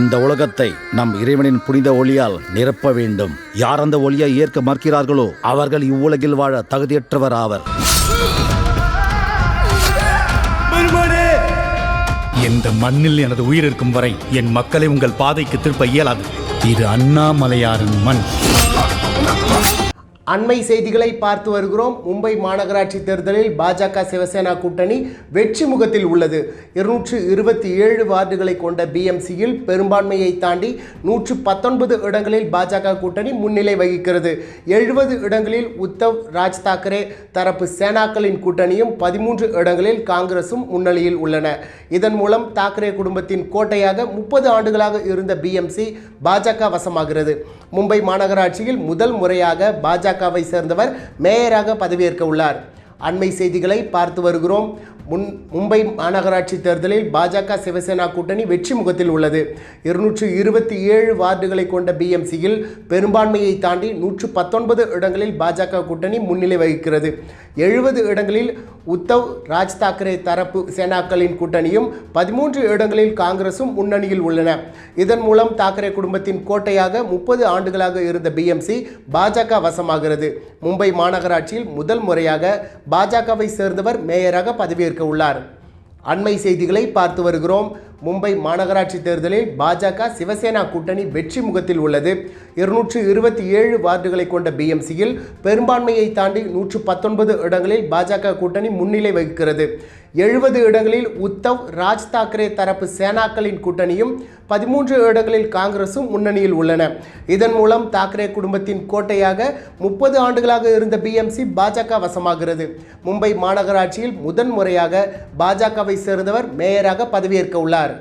இந்த உலகத்தை நம் இறைவனின் புனித ஒளியால் நிரப்ப வேண்டும். யார் அந்த ஒளியை ஏற்க மறுக்கிறார்களோ அவர்கள் இவ்வுலகில் வாழ தகுதியற்றவர் ஆவர். இந்த மண்ணில் எனது உயிர் இருக்கும் வரை என் மக்களை உங்கள் பாதைக்கு திருப்ப இயலாது. இது அண்ணாமலையாரின் மண். அண்மை செய்திகளை பார்த்து வருகிறோம். மும்பை மாநகராட்சி தேர்தலில் பாஜக சிவசேனா கூட்டணி வெற்றி முகத்தில் உள்ளது. இருநூற்று இருபத்தி ஏழு வார்டுகளை கொண்ட பிஎம்சியில் பெரும்பான்மையை தாண்டி நூற்று பத்தொன்பது இடங்களில் பாஜக கூட்டணி முன்னிலை வகிக்கிறது. எழுபது இடங்களில் உத்தவ் ராஜ் தாக்கரே தரப்பு சேனாக்களின் கூட்டணியும் பதிமூன்று இடங்களில் காங்கிரசும் முன்னிலையில் உள்ளன. இதன் மூலம் தாக்கரே குடும்பத்தின் கோட்டையாக முப்பது ஆண்டுகளாக இருந்த பிஎம்சி பாஜக வசமாகிறது. மும்பை மாநகராட்சியில் முதல் முறையாக பாஜகவை சேர்ந்தவர் மேயராக பதவியேற்க உள்ளார். அண்மை செய்திகளை பார்த்து வருகிறோம். முன் மும்பை மாநகராட்சி தேர்தலில் பாஜக சிவசேனா கூட்டணி வெற்றி முகத்தில் உள்ளது. இருநூற்று இருபத்தி ஏழு வார்டுகளை கொண்ட பிஎம்சியில் பெரும்பான்மையை தாண்டி நூற்று பத்தொன்பது இடங்களில் பாஜக கூட்டணி முன்னிலை வகிக்கிறது. எழுபது இடங்களில் உத்தவ் ராஜ் தாக்கரே தரப்பு சேனாக்களின் கூட்டணியும் பதிமூன்று இடங்களில் காங்கிரசும் முன்னணியில் உள்ளன. இதன் மூலம் தாக்கரே குடும்பத்தின் கோட்டையாக முப்பது ஆண்டுகளாக இருந்த பிஎம்சி பாஜக வசமாகிறது. மும்பை மாநகராட்சியில் முதல் முறையாக பாஜகவை சேர்ந்தவர் மேயராக பதவியேற்க உள்ளார். அண்மை செய்திகளை பார்த்து வருகிறோம். மும்பை மாநகராட்சி தேர்தலில் பாஜக சிவசேனா கூட்டணி வெற்றி முகத்தில் உள்ளது. இருநூற்று இருபத்தி ஏழு வார்டுகளை கொண்ட பிஎம்சியில் பெரும்பான்மையை தாண்டி நூற்று பத்தொன்பது இடங்களில் பாஜக கூட்டணி முன்னிலை வகிக்கிறது. எழுபது இடங்களில் உத்தவ் ராஜ் தாக்கரே தரப்பு சேனாக்களின் கூட்டணியும் பதிமூன்று இடங்களில் காங்கிரசும் முன்னணியில் உள்ளன. இதன் மூலம் தாக்கரே குடும்பத்தின் கோட்டையாக முப்பது ஆண்டுகளாக இருந்த பிஎம்சி பாஜக வசமாகிறது. மும்பை மாநகராட்சியில் முதன் முறையாக பாஜகவை சேர்ந்தவர் மேயராக பதவியேற்க உள்ளார்.